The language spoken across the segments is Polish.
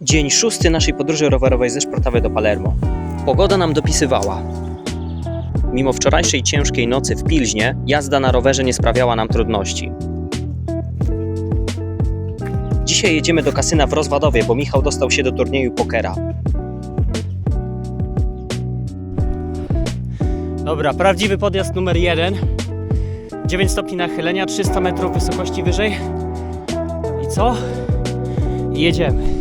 Dzień szósty naszej podróży rowerowej ze Szportawy do Palermo. Pogoda nam dopisywała. Mimo wczorajszej ciężkiej nocy w Pilźnie, jazda na rowerze nie sprawiała nam trudności. Dzisiaj jedziemy do kasyna w Rozwadowie, bo Michał dostał się do turnieju pokera. Dobra, prawdziwy podjazd numer jeden. 9 stopni nachylenia, 300 metrów wysokości wyżej. I co? Jedziemy.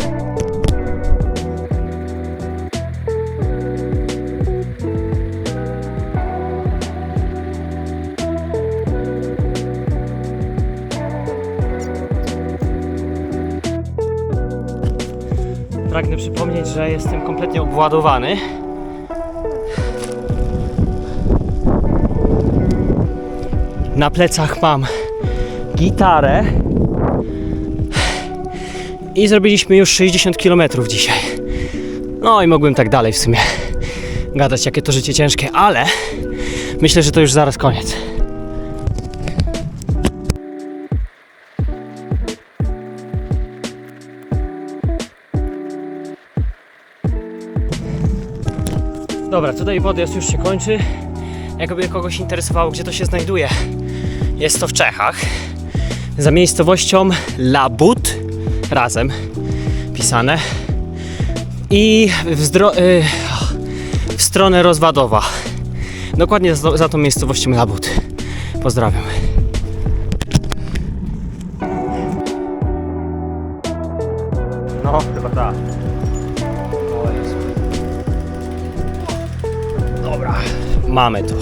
Pragnę przypomnieć, że jestem kompletnie obładowany. Na plecach mam gitarę. I zrobiliśmy już 60 km dzisiaj. No i mogłem tak dalej w sumie gadać, jakie to życie ciężkie, ale myślę, że to już zaraz koniec. Dobra, tutaj podjazd już się kończy. Jakby kogoś interesowało, gdzie to się znajduje. Jest to w Czechach. Za miejscowością Labut. Razem pisane. I w, y, w stronę Rozwadowa. Dokładnie za, za tą miejscowością Labut. Pozdrawiam. No, chyba tak. Mamy to.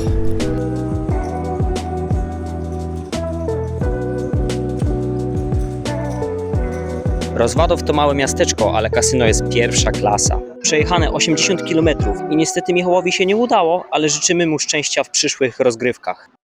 Rozwadów to małe miasteczko, ale kasyno jest pierwsza klasa. Przejechane 80 km i niestety Michałowi się nie udało, ale życzymy mu szczęścia w przyszłych rozgrywkach.